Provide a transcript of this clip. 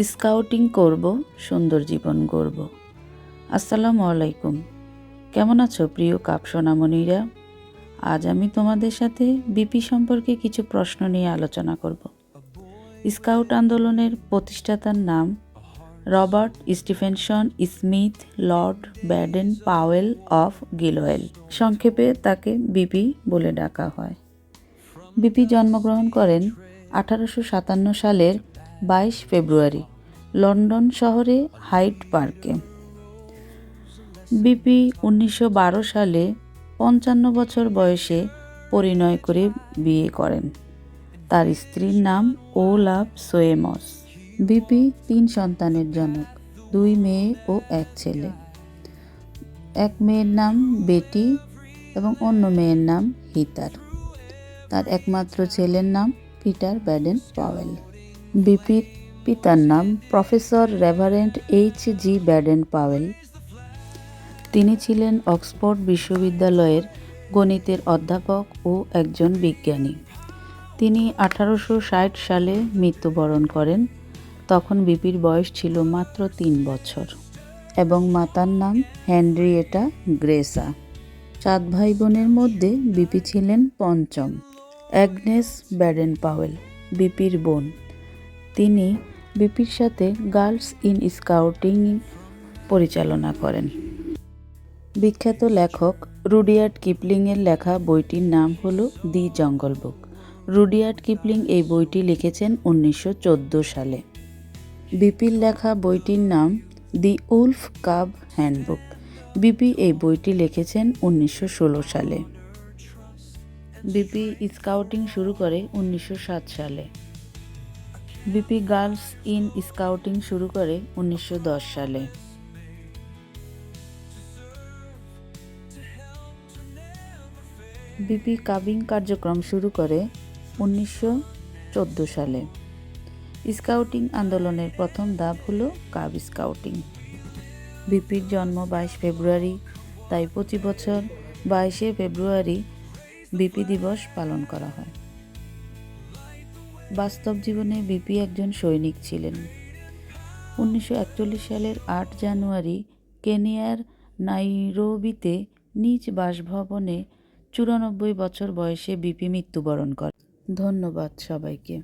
Scouting করব, সুন্দর জীবন গড়ব। আসসালামু আলাইকুম। কেমন আছো প্রিয় কাপ সোনামণিরা? আজ আমি তোমাদের সাথে বিপি সম্পর্কে কিছু প্রশ্ন নিয়ে আলোচনা করব। স্কাউট আন্দোলনের প্রতিষ্ঠাতার নাম Robert Stephenson Smyth lord Baden Powell of Gilwell সংক্ষেপে তাকে বিপি বলে ডাকা হয়। বিপি জন্মগ্রহণ করেন আঠারোশো সাতান্ন সালের বাইশ ফেব্রুয়ারি, লন্ডন শহরে হাইড পার্কে। বিপি উনিশশো বারো সালে পঞ্চান্ন বছর বয়সে পরিণয় করে বিয়ে করেন। তার স্ত্রীর নাম ওলাভ সোয়েমস। বিপি তিন সন্তানের জনক, দুই মেয়ে ও এক ছেলে। এক মেয়ের নাম বেটি এবং অন্য মেয়ের নাম হিতার। তার একমাত্র ছেলের নাম পিটার ব্যাডেন পাওয়েল। বিপির পিতার নাম professor reverend H G Baden Powell. তিনি ছিলেন অক্সফোর্ড বিশ্ববিদ্যালয়ের গণিতের অধ্যাপক ও একজন বিজ্ঞানী। তিনি আঠারোশো ষাট সালে মৃত্যুবরণ করেন। তখন বিপির বয়স ছিল মাত্র তিন বছর এবং মাতার নাম হ্যানরিয়েটা গ্রেসা। চার ভাই বোনের মধ্যে বিপি ছিলেন পঞ্চম। অ্যাগনেস ব্যাডেন পাওয়েল, বিপির বোন। তিনি বিপির সাথে গার্লস ইন স্কাউটিং পরিচালনা করেন। বিখ্যাত লেখক রুডিয়ার্ড কিপলিংয়ের লেখা বইটির নাম হল দি জঙ্গল বুক। রুডিয়ার্ড কিপলিং এই বইটি লিখেছেন উনিশশো চোদ্দ সালে। বিপির লেখা বইটির নাম the wolf cub handbook. BP এই বইটি লিখেছেন উনিশশো ষোলো সালে। বিপি স্কাউটিং শুরু করে উনিশশো সাত সালে। বিপি গার্লস ইন স্কাউটিং শুরু করে উনিশশো দশ সালে। বিপি কাবিং কার্যক্রম শুরু করে উনিশশো চোদ্দ সালে। স্কাউটিং আন্দোলনের প্রথম ধাপ হলো কাব স্কাউটিং। বিপির জন্ম বাইশ ফেব্রুয়ারি, তাই প্রতি বছর বাইশে ফেব্রুয়ারি বিপি দিবস পালন করা হয়। বাস্তব জীবনে বিপি একজন সৈনিক ছিলেন। উনিশশো একচল্লিশ সালের আট জানুয়ারি কেনিয়ার নাইরোবিতে নিজ বাসভবনে চুরানব্বই বছর বয়সে বিপি মৃত্যুবরণ করে ধন্যবাদ সবাইকে।